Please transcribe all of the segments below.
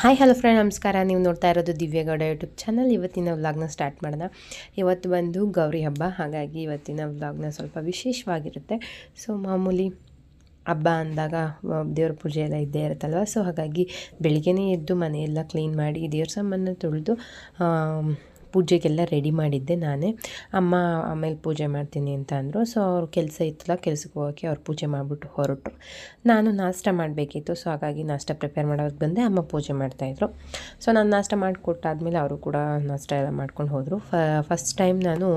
Hi, hello friend ನಮಸ್ಕಾರ. ನೀವು ನೋಡ್ತಾ ಇರೋದು ದಿವ್ಯಗೌಡ ಯೂಟ್ಯೂಬ್ ಚಾನಲ್ ಇವತ್ತಿನ ವ್ಲಾಗ್ನ ಸ್ಟಾರ್ಟ್ ಮಾಡೋಣ. ಇವತ್ತು ಬಂದು ಗೌರಿ ಹಬ್ಬ. ಹಾಗಾಗಿ ಇವತ್ತಿನ ವ್ಲಾಗ್ನ ಸ್ವಲ್ಪ ವಿಶೇಷವಾಗಿರುತ್ತೆ. ಸೊ ಮಾಮೂಲಿ ಹಬ್ಬ ಅಂದಾಗ ದೇವ್ರ ಪೂಜೆ ಎಲ್ಲ ಇದ್ದೇ ಇರುತ್ತಲ್ವ? ಸೊ ಹಾಗಾಗಿ ಬೆಳಿಗ್ಗೆನೇ ಎದ್ದು ಮನೆಯೆಲ್ಲ ಕ್ಲೀನ್ ಮಾಡಿ ದೇವ್ರ ಸಾಮಾನ ತೊಳೆದು ಪೂಜೆಗೆಲ್ಲ ರೆಡಿ ಮಾಡಿದ್ದೆ ನಾನೇ. ಅಮ್ಮ ಆಮೇಲೆ ಪೂಜೆ ಮಾಡ್ತೀನಿ ಅಂತ ಅಂದರು. ಸೊ ಅವ್ರ ಕೆಲಸ ಇತ್ತಲ್ಲ, ಕೆಲಸಕ್ಕೆ ಹೋಗೋಕ್ಕೆ ಅವ್ರು ಪೂಜೆ ಮಾಡಿಬಿಟ್ಟು ಹೊರಟರು. ನಾನು ನಾಷ್ಟ ಮಾಡಬೇಕಿತ್ತು ಸೊ ಹಾಗಾಗಿ ನಾಷ್ಟ ಪ್ರಿಪೇರ್ ಮಾಡೋಕ್ಕೆ ಬಂದೆ, ಅಮ್ಮ ಪೂಜೆ ಮಾಡ್ತಾಯಿದ್ರು ಸೊ ನಾನು ನಾಷ್ಟ ಮಾಡಿಕೊಟ್ಟಾದ್ಮೇಲೆ ಅವರು ಕೂಡ ನಾಷ್ಟ ಎಲ್ಲ ಮಾಡ್ಕೊಂಡು ಹೋದರು. ಫಸ್ಟ್ ಟೈಮ್ ನಾನು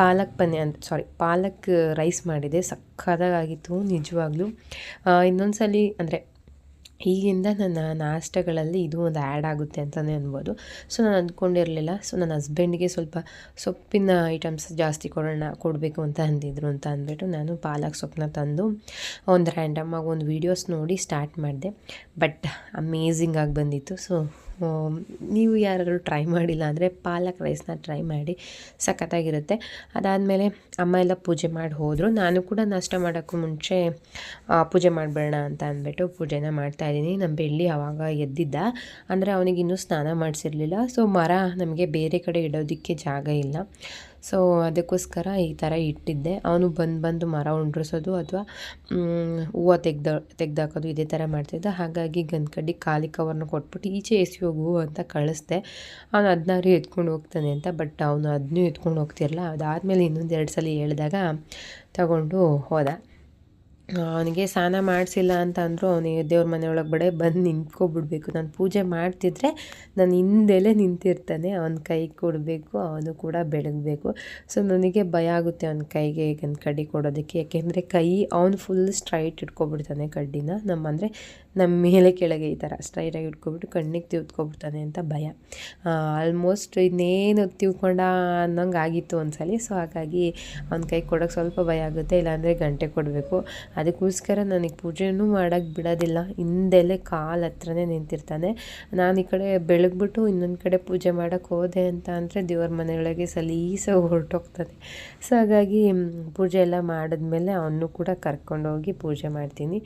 ಪಾಲಕ್ ಪನ್ನೆ ಅಂತ ಸಾರಿ ಪಾಲಕ್ ರೈಸ್ ಮಾಡಿದೆ ಸಕ್ಕದಾಗಿತ್ತು ನಿಜವಾಗ್ಲೂ. ಇನ್ನೊಂದು ಸಲ ಅಂದರೆ ಈಗಿಂದ ನನ್ನ ನಾಷ್ಟಗಳಲ್ಲಿ ಇದು ಒಂದು ಆ್ಯಡ್ ಆಗುತ್ತೆ ಅಂತಲೇ ಅನ್ಬೋದು. ಸೊ ನಾನು ಅಂದ್ಕೊಂಡಿರಲಿಲ್ಲ ಸೊ ನನ್ನ ಹಸ್ಬೆಂಡ್ಗೆ ಸ್ವಲ್ಪ ಸೊಪ್ಪಿನ ಐಟಮ್ಸ್ ಜಾಸ್ತಿ ಕೊಡೋಣ, ಕೊಡಬೇಕು ಅಂತ ಅಂದಿದ್ರು ಅಂತ ಅಂದ್ಬಿಟ್ಟು ನಾನು ಪಾಲಕ್ ಸೊಪ್ಪನ್ನ ತಂದು ಒಂದು ರ್ಯಾಂಡಮ್ ಆಗಿ ಒಂದು ವೀಡಿಯೋಸ್ ನೋಡಿ ಸ್ಟಾರ್ಟ್ ಮಾಡಿದೆ. ಬಟ್ ಅಮೇಝಿಂಗಾಗಿ ಬಂದಿತ್ತು. ಸೊ ನೀವು ಯಾರಾದರೂ ಟ್ರೈ ಮಾಡಿಲ್ಲ ಅಂದರೆ ಪಾಲಕ್ ರೈಸ್ನ ಟ್ರೈ ಮಾಡಿ ಸಖತ್ತಾಗಿರುತ್ತೆ. ಅದಾದಮೇಲೆ ಅಮ್ಮ ಎಲ್ಲ ಪೂಜೆ ಮಾಡಿ ಹೋದರು. ನಾನು ಕೂಡ ನಾಷ್ಟ ಮಾಡೋಕ್ಕೂ ಮುಂಚೆ ಪೂಜೆ ಮಾಡಿಬಿಡೋಣ ಅಂತ ಅಂದ್ಬಿಟ್ಟು ಪೂಜೆನ ಮಾಡ್ತಾಯಿದ್ದೀನಿ ನಮ್ಮ ಬೆಳ್ಳಿ ಆವಾಗ ಎದ್ದಿದ್ದ. ಅಂದರೆ ಅವನಿಗೆ ಇನ್ನೂ ಸ್ನಾನ ಮಾಡಿಸಿರಲಿಲ್ಲ. ಸೊ ಮರ ನಮಗೆ ಬೇರೆ ಕಡೆ ಇಡೋದಕ್ಕೆ ಜಾಗ ಇಲ್ಲ. ಸೊ ಅದಕ್ಕೋಸ್ಕರ ಈ ಥರ ಇಟ್ಟಿದ್ದೆ. ಅವನು ಬಂದು ಬಂದು ಮರ ಉಂಡ್ರಿಸೋದು ಅಥವಾ ಹೂವು ತೆಗ್ದು, ತೆಗ್ದಾಕೋದು ಇದೇ ಥರ ಮಾಡ್ತಿದ್ದೆ. ಹಾಗಾಗಿ ಗಂದ್ಕಡ್ಡಿ ಖಾಲಿ ಕವರ್ನ ಕೊಟ್ಬಿಟ್ಟು ಈಚೆ ಎಸಿ ಹೋಗು ಅಂತ ಕಳಿಸ್ದೆ. ಅವನು ಹದಿನಾರು ಎತ್ಕೊಂಡು ಹೋಗ್ತಾನೆ ಅಂತ, ಬಟ್ ಅವನು ಅದನ್ನೂ ಎತ್ಕೊಂಡು ಹೋಗ್ತಿರಲ್ಲ ಅದಾದಮೇಲೆ ಇನ್ನೊಂದು ಎರಡು ಸಲ ಹೇಳಿದಾಗ ತಗೊಂಡು ಹೋದ. ಅವನಿಗೆ ಸ್ನಾನ ಮಾಡಿಸಿಲ್ಲ ಅಂತ ಅಂದರೂ ಅವನಿಗೆ ದೇವ್ರ ಮನೆಯೊಳಗೆ ಒಳಗಡೆ ಬಂದು ನಿಂತ್ಕೊಬಿಡ್ಬೇಕು. ನಾನು ಪೂಜೆ ಮಾಡ್ತಿದ್ರೆ ನಾನು ಹಿಂದೆಲೆ ನಿಂತಿರ್ತಾನೆ, ಅವನ ಕೈ ಕೊಡಬೇಕು, ಅವನು ಕೂಡ ಬೆಳಗಬೇಕು. ಸೊ ನನಗೆ ಭಯ ಆಗುತ್ತೆ ಅವನ ಕೈಗೆ ಈಗ ಕಡ್ಡಿ ಕೊಡೋದಕ್ಕೆ. ಯಾಕೆಂದರೆ ಕೈ ಅವನು ಫುಲ್ ಸ್ಟ್ರೈಟ್ ಇಟ್ಕೊಬಿಡ್ತಾನೆ ಕಡ್ಡಿನ. ನಮ್ಮ ಅಂದರೆ ನಮ್ಮ ಮೇಲೆ ಕೆಳಗೆ ಈ ಥರ ಸ್ಟ್ರೈಟಾಗಿ ಇಟ್ಕೊಬಿಟ್ಟು ಕಣ್ಣಿಗೆ ತಿಳ್ಕೊಬಿಡ್ತಾನೆ ಅಂತ ಭಯ. ಆಲ್ಮೋಸ್ಟ್ ಇನ್ನೇನು ತಿಳ್ಕೊಂಡ ಅನ್ನೋಂಗೆ ಆಗಿತ್ತು ಒಂದ್ಸಲಿ. ಸೊ ಹಾಗಾಗಿ ಅವ್ನ ಕೈ ಕೊಡೋಕೆ ಸ್ವಲ್ಪ ಭಯ ಆಗುತ್ತೆ, ಇಲ್ಲಾಂದರೆ ಗಂಟೆ ಕೊಡಬೇಕು. ಅದಕ್ಕೋಸ್ಕರ ನನಗೆ ಪೂಜೆನೂ ಮಾಡೋಕ್ಕೆ ಬಿಡೋದಿಲ್ಲ. ಹಿಂದೆಲೆ ಕಾಲು ಹತ್ರನೇ ನಿಂತಿರ್ತಾನೆ. ನಾನು ಈ ಕಡೆ ಬೆಳಗ್ಬಿಟ್ಟು ಇನ್ನೊಂದು ಕಡೆ ಪೂಜೆ ಮಾಡೋಕ್ಕೆ ಹೋದೆ ಅಂತ ಅಂದರೆ ದೇವ್ರ ಮನೆಯೊಳಗೆ ಸಲೀಸಾಗಿ ಹೊರಟೋಗ್ತಾನೆ ಸೊ ಹಾಗಾಗಿ ಪೂಜೆ ಎಲ್ಲ ಮಾಡಿದ್ಮೇಲೆ ಅವನು ಕೂಡ ಕರ್ಕೊಂಡೋಗಿ ಪೂಜೆ ಮಾಡ್ತೀನಿ.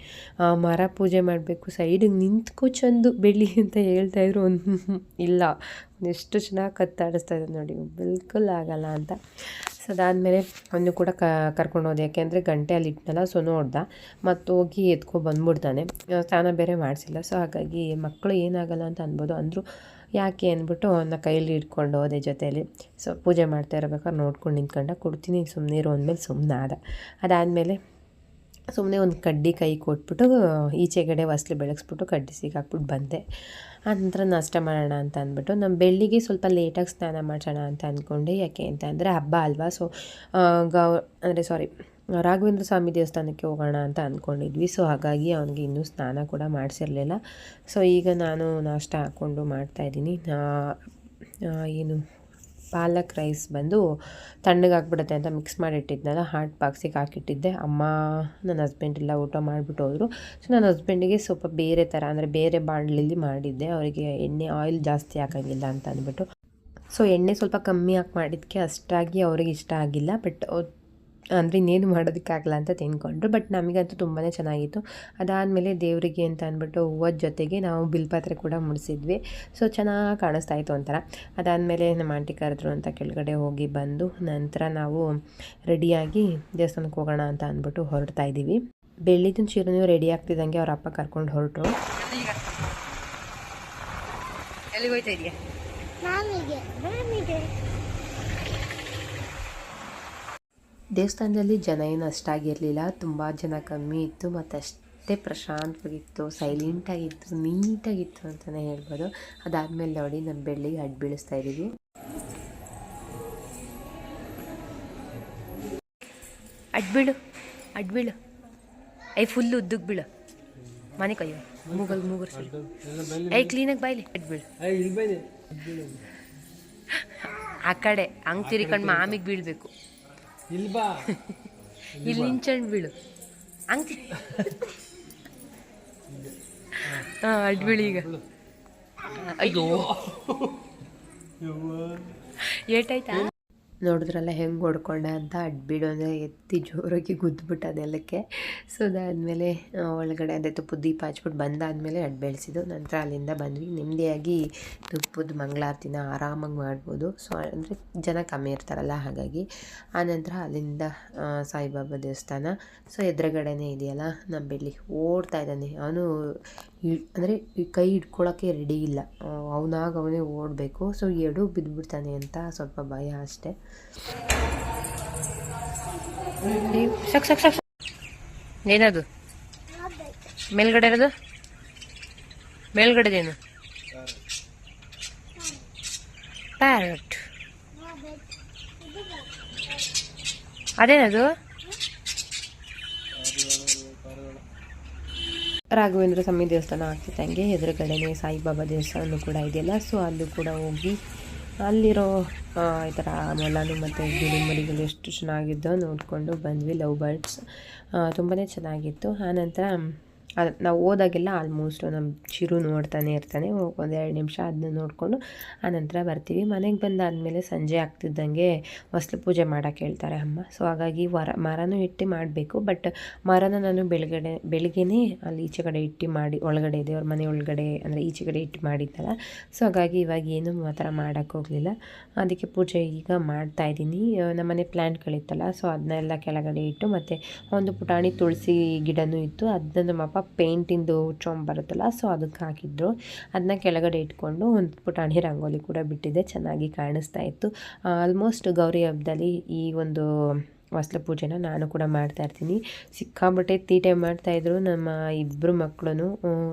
ಮರ ಪೂಜೆ ಮಾಡಬೇಕು ಸೈಡಿಗೆ ನಿಂತ್ಕೊ ಚಂದು ಬೆಳ್ಳಿ ಅಂತ ಹೇಳ್ತಾಯಿದ್ರು ಒಂದು ಇಲ್ಲ ಎಷ್ಟು ಚೆನ್ನಾಗಿ ಕತ್ತಾಡಿಸ್ತಾ ಇದ್ದಾರೆ ನೋಡಿ, ಬಿಲ್ಕುಲ್ ಆಗಲ್ಲ ಅಂತ. ಸೊ ಅದಾದಮೇಲೆ ಅವನು ಕೂಡ ಕ, ಕರ್ಕೊಂಡು ಹೋದೆ. ಯಾಕೆಂದರೆ ಗಂಟೆ ಅಲ್ಲಿ ಇಟ್ಟನಲ್ಲ ಸೊ ನೋಡ್ದ. ಮತ್ತು ಹೋಗಿ ಎತ್ಕೊ ಬಂದ್ಬಿಡ್ತಾನೆ. ಸ್ನಾನ ಬೇರೆ ಮಾಡಿಸಿಲ್ಲ. ಸೊ ಹಾಗಾಗಿ ಮಕ್ಕಳು ಏನಾಗಲ್ಲ ಅಂತ ಅನ್ಬೋದು. ಅಂದರು, ಯಾಕೆ ಅಂದ್ಬಿಟ್ಟು ಅವನ್ನ ಕೈಯಲ್ಲಿ ಇಟ್ಕೊಂಡು ಹೋದೆ ಜೊತೆಯಲ್ಲಿ ಸೊ ಪೂಜೆ ಮಾಡ್ತಾ ಇರ್ಬೇಕಾದ್ರೆ ನೋಡ್ಕೊಂಡು ನಿಂತ್ಕೊಂಡ, ಕೊಡ್ತೀನಿ ಸುಮ್ಮನೆ ಇರೋ ಅಂದಮೇಲೆ ಸುಮ್ಮನೆ ಆದ ಅದಾದಮೇಲೆ ಸುಮ್ಮನೆ ಒಂದು ಕಡ್ಡಿ ಕೈ ಕೊಟ್ಬಿಟ್ಟು ಈಚೆಗಡೆ ಹೊಸ್ಲು ಬೆಳಗಿಸ್ಬಿಟ್ಟು ಕಡ್ಡಿ ಸಿಗಾಕ್ಬಿಟ್ಟು ಬಂದೆ. ಆನಂತರ ನಾಷ್ಟ ಮಾಡೋಣ ಅಂತ ಅಂದ್ಬಿಟ್ಟು ನಮ್ಮ ಬೆಳ್ಳಿಗೆ ಸ್ವಲ್ಪ ಲೇಟಾಗಿ ಸ್ನಾನ ಮಾಡೋಣ ಅಂತ ಅಂದ್ಕೊಂಡೆ. ಯಾಕೆ ಅಂತ ಅಂದರೆ ಹಬ್ಬ ಅಲ್ವಾ ಸೊ ಗೌ, ಅಂದರೆ ಸಾರಿ ರಾಘವೇಂದ್ರ ಸ್ವಾಮಿ ದೇವಸ್ಥಾನಕ್ಕೆ ಹೋಗೋಣ ಅಂತ ಅಂದ್ಕೊಂಡಿದ್ವಿ. ಸೊ ಹಾಗಾಗಿ ಅವನಿಗೆ ಇನ್ನೂ ಸ್ನಾನ ಕೂಡ ಮಾಡಿಸಿರಲಿಲ್ಲ. ಸೊ ಈಗ ನಾನು ನಾಷ್ಟ ಹಾಕ್ಕೊಂಡು ಮಾಡ್ತಾಯಿದ್ದೀನಿ ಏನು? ಪಾಲಕ್ ರೈಸ್ ಬಂದು ತಣ್ಣಗಾಗ್ಬಿಡುತ್ತೆ ಅಂತ ಮಿಕ್ಸ್ ಮಾಡಿಟ್ಟಿದ್ನಲ್ಲ, ಹಾಟ್ ಬಾಕ್ಸಿಗೆ ಹಾಕಿಟ್ಟಿದ್ದೆ. ಅಮ್ಮ, ನನ್ನ ಹಸ್ಬೆಂಡ್ ಎಲ್ಲ ಊಟ ಮಾಡಿಬಿಟ್ಟು ಹೋದರು. ಸೊ ನನ್ನ ಹಸ್ಬೆಂಡಿಗೆ ಸ್ವಲ್ಪ ಬೇರೆ ಥರ ಅಂದರೆ ಬೇರೆ ಬಾಣಲಿಲಿ ಮಾಡಿದ್ದೆ. ಅವರಿಗೆ ಎಣ್ಣೆ ಆಯಿಲ್ ಜಾಸ್ತಿ ಹಾಕೋಂಗಿಲ್ಲ ಅಂತ ಅಂದ್ಬಿಟ್ಟು. ಸೊ ಎಣ್ಣೆ ಸ್ವಲ್ಪ ಕಮ್ಮಿ ಹಾಕಿ ಮಾಡಿದ್ದಕ್ಕೆ ಅಷ್ಟಾಗಿ ಅವ್ರಿಗೆ ಇಷ್ಟ ಆಗಿಲ್ಲ. ಬಟ್ ಅಂದರೆ ಇನ್ನೇನು ಮಾಡೋದಕ್ಕಾಗಲ್ಲ ಅಂತ ತಿನ್ಕೊಂಡ್ರು. ಬಟ್ ನಮಗಂತೂ ತುಂಬಾ ಚೆನ್ನಾಗಿತ್ತು. ಅದಾದಮೇಲೆ ದೇವರಿಗೆ ಅಂತ ಅಂದ್ಬಿಟ್ಟು ಹೂವದ ಜೊತೆಗೆ ನಾವು ಬಿಲ್ಪತ್ರೆ ಕೂಡ ಮುಡಿಸಿದ್ವಿ. ಸೊ ಚೆನ್ನಾಗಿ ಕಾಣಿಸ್ತಾ ಇತ್ತು ಒಂಥರ. ಅದಾದಮೇಲೆ ನಮ್ಮ ಆಂಟಿ ಕರೆದ್ರು ಅಂತ ಕೆಳಗಡೆ ಹೋಗಿ ಬಂದು ನಂತರ ನಾವು ರೆಡಿಯಾಗಿ ದೇವಸ್ಥಾನಕ್ಕೆ ಹೋಗೋಣ ಅಂತ ಅಂದ್ಬಿಟ್ಟು ಹೊರಡ್ತಾ ಇದ್ದೀವಿ. ಬೆಳ್ಳಿದಿನ ಚೀರನೂ ರೆಡಿ ಆಗ್ತಿದ್ದಂಗೆ ಅವ್ರ ಅಪ್ಪ ಕರ್ಕೊಂಡು ಹೊರಟರು. ಎಲ್ಲಿಗೆ ಹೋಯ್ತಾ ಇದೆಯಾ ಮಾಮಿಗೆ ಮಾಮಿಗೆ ದೇವಸ್ಥಾನದಲ್ಲಿ ಜನ ಏನು ಅಷ್ಟಾಗಿರಲಿಲ್ಲ. ತುಂಬ ಜನ ಕಮ್ಮಿ ಇತ್ತು. ಮತ್ತು ಅಷ್ಟೇ ಪ್ರಶಾಂತವಾಗಿತ್ತು ಸೈಲೆಂಟಾಗಿತ್ತು ನೀಟಾಗಿತ್ತು ಅಂತಲೇ ಹೇಳ್ಬೋದು. ಅದಾದಮೇಲೆ ನೋಡಿ ನಮ್ಮ ಬೆಳ್ಳಿಗೆ ಅಡ್ಡು ಬೀಳಿಸ್ತಾ ಇದ್ದೀವಿ. ಅಡ್ಬೀಳು ಅಡ್ಬೀಳು ಐ ಫುಲ್ ಉದ್ದಕ್ಕೆ ಬೀಳು. ಮನೆ ಕೊಯ್ಯೋ ಮೂಗಲ್ ಮೂಗರ್ ಐ ಕ್ಲೀನಾಗಿ ಬಾಯ್ಲಿ. ಅಡ್ಬೀಳು ಆ ಕಡೆ ಹಂಗೆ ತಿರ್ಕೊಂಡು ಮಾಮಿಗೆ ಬೀಳ್ಬೇಕು. ಇಲ್ಬಾ ಇಲ್ಲಿ ನಿಂಚಂಡ್ ಬೀಳು. ಅಂಕಿ. ಹಾಂ. ಹಾ ಅಡ್ ಬೀಳು ಈಗ. ಅಯ್ಯೋ. ಏಟಾಯ್ತಾ? ನೋಡಿದ್ರಲ್ಲ ಹೆಂಗೆ ಹೊಡ್ಕೊಂಡೆ ಅಂತ ಅಡ್ಬಿಡು ಅಂದರೆ ಎತ್ತಿ ಜೋರಾಗಿ ಗುದ್ದುಬಿಟ್ಟು ಅದೆಲ್ಲಕ್ಕೆ. ಸೊ ಅದಾದಮೇಲೆ ಒಳಗಡೆ ಅದೇ ತುಪ್ಪದ ದೀಪ ಹಚ್ಬಿಟ್ಟು ಬಂದಾದಮೇಲೆ ಅಡ್ ಬೆಳೆಸಿದ್ದು. ನಂತರ ಅಲ್ಲಿಂದ ಬಂದ್ವಿ. ನೆಮ್ಮದಿಯಾಗಿ ತುಪ್ಪದ ಮಂಗಳಾರತಿನ ಆರಾಮಾಗಿ ಮಾಡ್ಬೋದು. ಸೊ ಅಂದರೆ ಜನ ಕಮ್ಮಿ ಇರ್ತಾರಲ್ಲ ಹಾಗಾಗಿ. ಆನಂತರ ಅಲ್ಲಿಂದ ಸಾಯಿಬಾಬಾ ದೇವಸ್ಥಾನ. ಸೊ ಎದುರುಗಡೆನೇ ಇದೆಯಲ್ಲ ನಮ್ಮ ಬೆಳ್ಳಿ ಓಡ್ತಾ ಇದ್ದಾನೆ. ಅವನು ಅಂದರೆ ಕೈ ಹಿಡ್ಕೊಳ್ಳೋಕ್ಕೆ ರೆಡಿ ಇಲ್ಲ. ಅವನಾಗ ಅವನೇ ಓಡಬೇಕು. ಸೊ ಎಡು ಬಿದ್ದುಬಿಡ್ತಾನೆ ಅಂತ ಸ್ವಲ್ಪ ಭಯ ಅಷ್ಟೇ. ಏನದು? ಮೇಲ್ಗಡೆ ಇರೋದು? ಮೇಲ್ಗಡೆದೇನು ಪ್ಯಾರಟ್ ಅದೇನದು? ರಾಘವೇಂದ್ರ ಸ್ವಾಮಿ ದೇವಸ್ಥಾನ ಆಗ್ತಿದ್ದಂಗೆ ಎದುರುಗಡೆನೇ ಸಾಯಿಬಾಬಾ ದೇವಸ್ಥಾನ ಕೂಡ ಇದೆಯಲ್ಲ ಸೊ ಅಲ್ಲೂ ಕೂಡ ಹೋಗಿ ಅಲ್ಲಿರೋ ಈ ಥರ ಮೊಲನು ಮತ್ತು ಗಿಳಿ ಮರಿಗಳು ಎಷ್ಟು ಚೆನ್ನಾಗಿದ್ದೋ ನೋಡಿಕೊಂಡು ಬಂದ್ವಿ. ಲವ್ ಬರ್ಡ್ಸ್ ತುಂಬಾ ಚೆನ್ನಾಗಿತ್ತು. ಆನಂತರ ಅದು ನಾವು ಹೋದಾಗೆಲ್ಲ ಆಲ್ಮೋಸ್ಟ್ ನಮ್ಮ ಚಿರು ನೋಡ್ತಾನೆ ಇರ್ತಾನೆ ಒಂದು ಎರಡು ನಿಮಿಷ ಅದನ್ನ ನೋಡಿಕೊಂಡು ಆನಂತರ ಬರ್ತೀವಿ. ಮನೆಗೆ ಬಂದಾದಮೇಲೆ ಸಂಜೆ ಆಗ್ತಿದ್ದಂಗೆ ಹೊಸ್ಲು ಪೂಜೆ ಮಾಡೋಕ್ಕೆ ಹೇಳ್ತಾರೆ ಅಮ್ಮ. ಸೊ ಹಾಗಾಗಿ ವರ, ಮರನೂ ಇಟ್ಟು ಮಾಡಬೇಕು ಬಟ್ ಮರನ ನಾನು ಬೆಳಗಡೆ, ಬೆಳಗ್ಗೆನೇ ಅಲ್ಲಿ ಈಚೆ ಕಡೆ ಇಟ್ಟು ಮಾಡಿ, ಒಳಗಡೆ ದೇವ್ರ ಮನೆ ಒಳಗಡೆ ಅಂದರೆ ಈಚೆ ಕಡೆ ಇಟ್ಟು ಮಾಡಿದ್ದಲ್ಲ. ಸೊ ಹಾಗಾಗಿ ಇವಾಗ ಏನು ಆ ಥರ ಮಾಡೋಕ್ಕೋಗಲಿಲ್ಲ ಅದಕ್ಕೆ ಪೂಜೆ ಈಗ ಮಾಡ್ತಾ ಇದ್ದೀನಿ. ನಮ್ಮನೆ ಪ್ಲ್ಯಾಂಟ್ಗಳಿತ್ತಲ್ಲ ಸೊ ಅದನ್ನೆಲ್ಲ ಕೆಳಗಡೆ ಇಟ್ಟು ಮತ್ತು ಒಂದು ಪುಟಾಣಿ ತುಳಸಿ ಗಿಡನೂ ಇತ್ತು. ಅದನ್ನ ನಮ್ಮಪ್ಪ ಪೇಂಟಿಂದು ಚೊಂಬ್ ಬರುತ್ತಲ್ಲ, ಸೊ ಅದಕ್ಕೆ ಹಾಕಿದ್ರು. ಅದನ್ನ ಕೆಳಗಡೆ ಇಟ್ಕೊಂಡು ಒಂದು ಪುಟಾಣಿ ರಂಗೋಲಿ ಕೂಡ ಬಿಟ್ಟಿದ್ದೆ ಚೆನ್ನಾಗಿ ಕಾಣಿಸ್ತಾ ಇತ್ತು. ಆಲ್ಮೋಸ್ಟ್ ಗೌರಿ ಹಬ್ಬದಲ್ಲಿ ಈ ಒಂದು ಹೊಸ್ಲ ಪೂಜೆನ ನಾನು ಕೂಡ ಮಾಡ್ತಾ ಇರ್ತೀನಿ. ಸಿಕ್ಕಾಬಟ್ಟೆ ತೀಟೆ ಮಾಡ್ತಾಯಿದ್ರು ನಮ್ಮ ಇಬ್ಬರು ಮಕ್ಕಳು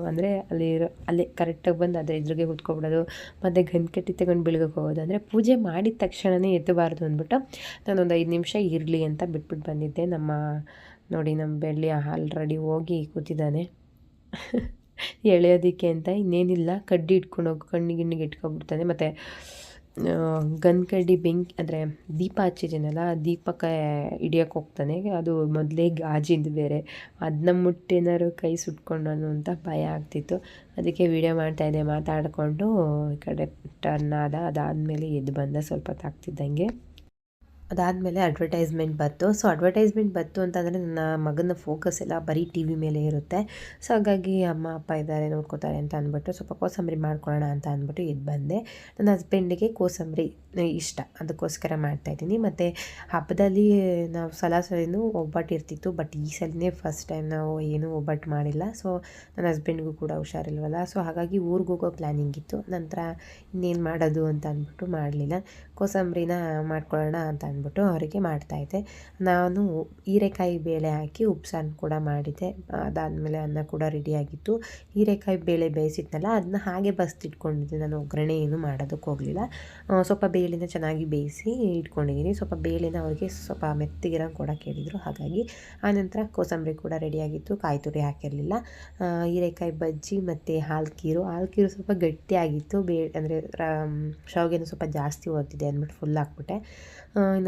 ಅಂದರೆ ಅಲ್ಲಿ ಅಲ್ಲಿ ಕರೆಕ್ಟಾಗಿ ಬಂದು ಅದರ ಎದುರಿಗೆ ಕೂತ್ಕೊಬಿಡೋದು, ಮತ್ತು ಗಂಟು ತಗೊಂಡು ಬೆಳಗ್ಗೆ ಹೋಗೋದು, ಅಂದರೆ ಪೂಜೆ ಮಾಡಿದ ತಕ್ಷಣವೇ ಎತ್ತಬಾರ್ದು ಅಂದ್ಬಿಟ್ಟು ನಾನೊಂದು ಐದು ನಿಮಿಷ ಇರಲಿ ಅಂತ ಬಿಟ್ಬಿಟ್ಟು ಬಂದಿದ್ದೆ ನಮ್ಮ ನೋಡಿ ನಮ್ಮ ಬೆಳ್ಳಿ ಆಲ್ರೆಡಿ ಹೋಗಿ ಕೂತಿದ್ದಾನೆ. ಎಳೆಯೋದಕ್ಕೆ ಅಂತ ಇನ್ನೇನಿಲ್ಲ. ಕಡ್ಡಿ ಇಟ್ಕೊಂಡು ಹೋಗಿ ಕಣ್ಣಿಗೆ ಗಿಣ್ಣಿಗೆ ಇಟ್ಕೊಂಡ್ಬಿಡ್ತಾನೆ. ಮತ್ತು ಗನ್ ಕಡ್ಡಿ ಬೆಂಕಿ, ಅಂದರೆ ದೀಪ ಹಚ್ಚಿದ್ದೀನಲ್ಲ ದೀಪಕ್ಕೆ ಹಿಡಿಯೋಕೆ ಹೋಗ್ತಾನೆ. ಅದು ಮೊದಲೇ ಗಾಜಿಂದು ಬೇರೆ. ಅದನ್ನ ಮುಟ್ಟೇನಾದ್ರು ಕೈ ಸುಟ್ಕೊಂಡನು ಅಂತ ಭಯ ಆಗ್ತಿತ್ತು. ಅದಕ್ಕೆ ವೀಡಿಯೋ ಮಾಡ್ತಾಯಿದ್ದೆ ಮಾತಾಡಿಕೊಂಡು ಈ ಕಡೆ ಟರ್ನ್ ಆದ, ಅದಾದಮೇಲೆ ಎದ್ದು ಬಂದ ಸ್ವಲ್ಪ ಹೊತ್ತಾಗ್ತಿದ್ದಂಗೆ. ಅದಾದಮೇಲೆ ಅಡ್ವರ್ಟೈಸ್ಮೆಂಟ್ ಬಂತು. ಸೊ ಅಡ್ವರ್ಟೈಸ್ಮೆಂಟ್ ಬಂತು ಅಂತಂದರೆ ನನ್ನ ಮಗನ ಫೋಕಸ್ ಎಲ್ಲ ಬರೀ ಟಿ ವಿ ಮೇಲೆ ಇರುತ್ತೆ. ಸೊ ಹಾಗಾಗಿ ಅಮ್ಮ, ಅಪ್ಪ ಇದ್ದಾರೆ, ನೋಡ್ಕೋತಾರೆ ಅಂತ ಅಂದ್ಬಿಟ್ಟು ಸ್ವಲ್ಪ ಕೋಸಂಬರಿ ಮಾಡ್ಕೊಳ್ಳೋಣ ಅಂತ ಅಂದ್ಬಿಟ್ಟು ಇದು ಬಂದೆ. ನನ್ನ ಹಸ್ಬೆಂಡಿಗೆ ಕೋಸಂಬರಿ ಇಷ್ಟ. ಅದಕ್ಕೋಸ್ಕರ ಮಾಡ್ತಾಯಿದ್ದೀನಿ ಮತ್ತು ಹಬ್ಬದಲ್ಲಿ ನಾವು ಸಲ ಸಲಿನೂ ಒಬ್ಬಟ್ಟು ಇರ್ತಿತ್ತು. ಬಟ್ ಈ ಸಲನೇ ಫಸ್ಟ್ ಟೈಮ್ ನಾವು ಏನೂ ಒಬ್ಬಟ್ಟು ಮಾಡಿಲ್ಲ. ಸೊ ನನ್ನ ಹಸ್ಬೆಂಡ್ಗೂ ಕೂಡ ಹುಷಾರಿಲ್ವಲ್ಲ. ಸೊ ಹಾಗಾಗಿ ಊರಿಗೆ ಹೋಗೋ ಪ್ಲ್ಯಾನಿಂಗ್ ಇತ್ತು. ನಂತರ ಇನ್ನೇನು ಮಾಡೋದು ಅಂತ ಅಂದ್ಬಿಟ್ಟು ಮಾಡಲಿಲ್ಲ. ಕೋಸಂಬರಿನ ಮಾಡ್ಕೊಳ್ಳೋಣ ಅಂತ ಅಂದ್ಬಿಟ್ಟು ಅವರಿಗೆ ಮಾಡ್ತಾಯಿದ್ದೆ ನಾನು ಹೀರೆಕಾಯಿ ಬೇಳೆ ಹಾಕಿ ಉಪ್ಸಾರು ಕೂಡ ಮಾಡಿದ್ದೆ. ಅದಾದಮೇಲೆ ಅನ್ನ ಕೂಡ ರೆಡಿಯಾಗಿತ್ತು ಹೀರೆಕಾಯಿ ಬೇಳೆ ಬೇಯಿಸಿದ್ನಲ್ಲ ಅದನ್ನ ಹಾಗೆ ಬಸ್ತಿಟ್ಕೊಂಡಿದ್ದೆ. ನಾನು ಒಗ್ಗರಣೆ ಏನು ಮಾಡೋದಕ್ಕೆ ಹೋಗಲಿಲ್ಲ. ಸ್ವಲ್ಪ ಬೇಳೆನ ಚೆನ್ನಾಗಿ ಬೇಯಿಸಿ ಇಟ್ಕೊಂಡಿದ್ದೀನಿ. ಸ್ವಲ್ಪ ಬೇಳೆನ ಅವ್ರಿಗೆ ಸ್ವಲ್ಪ ಮೆತ್ತಿಗಿರೋ ಕೂಡ ಕೇಳಿದರು. ಹಾಗಾಗಿ ಆನಂತರ ಕೋಸಂಬರಿ ಕೂಡ ರೆಡಿಯಾಗಿತ್ತು ಕಾಯಿ ತುರಿ ಹಾಕಿರಲಿಲ್ಲ. ಹೀರೆಕಾಯಿ ಬಜ್ಜಿ ಮತ್ತು ಹಾಲು ಕೀರು ಹಾಲು ಕೀರು ಸ್ವಲ್ಪ ಗಟ್ಟಿಯಾಗಿತ್ತು ಬೇ, ಅಂದರೆ ಶಾವಿಗೆನೂ ಸ್ವಲ್ಪ ಜಾಸ್ತಿ ಓದ್ತಿದೆ ಅಂದ್ಬಿಟ್ಟು ಫುಲ್ ಹಾಕ್ಬಿಟ್ಟೆ.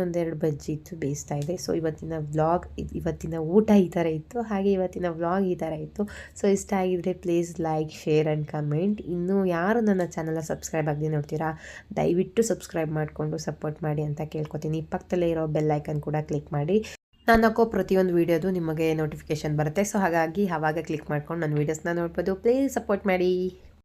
ಇನ್ನೊಂದೆರಡು ಬಜ್ಜಿ ಇತ್ತು ಬೇಯಿಸ್ತಾ ಇದೆ ಸೊ ಇವತ್ತಿನ ವ್ಲಾಗ್ ಇವತ್ತಿನ ಊಟ ಈ ಥರ ಇತ್ತು. ಹಾಗೆ ಇವತ್ತಿನ ವ್ಲಾಗ್ ಈ ಥರ ಇತ್ತು. ಸೊ ಇಷ್ಟ ಆಗಿದ್ದರೆ please like share and comment ಇನ್ನೂ ಯಾರು ನನ್ನ ಚಾನಲ್ನ ಸಬ್ಸ್ಕ್ರೈಬ್ ಆಗದೆ ನೋಡ್ತೀರಾ, ದಯವಿಟ್ಟು ಸಬ್ಸ್ಕ್ರೈಬ್ ಮಾಡಿಕೊಂಡು ಸಪೋರ್ಟ್ ಮಾಡಿ ಅಂತ ಕೇಳ್ಕೊತೀನಿ. ಪಕ್ಕದಲ್ಲೇ ಇರೋ ಬೆಲ್ ಐಕನ್ ಕೂಡ ಕ್ಲಿಕ್ ಮಾಡಿ. ನಾನು ಹಾಕೋ ಪ್ರತಿಯೊಂದು ವೀಡಿಯೋದು ನಿಮಗೆ ನೋಟಿಫಿಕೇಶನ್ ಬರುತ್ತೆ. ಸೊ ಹಾಗಾಗಿ ಆವಾಗ ಕ್ಲಿಕ್ ಮಾಡ್ಕೊಂಡು ನನ್ನ ವೀಡಿಯೋಸ್ನ ನೋಡ್ಬೋದು. ಪ್ಲೀಸ್ ಸಪೋರ್ಟ್ ಮಾಡಿ.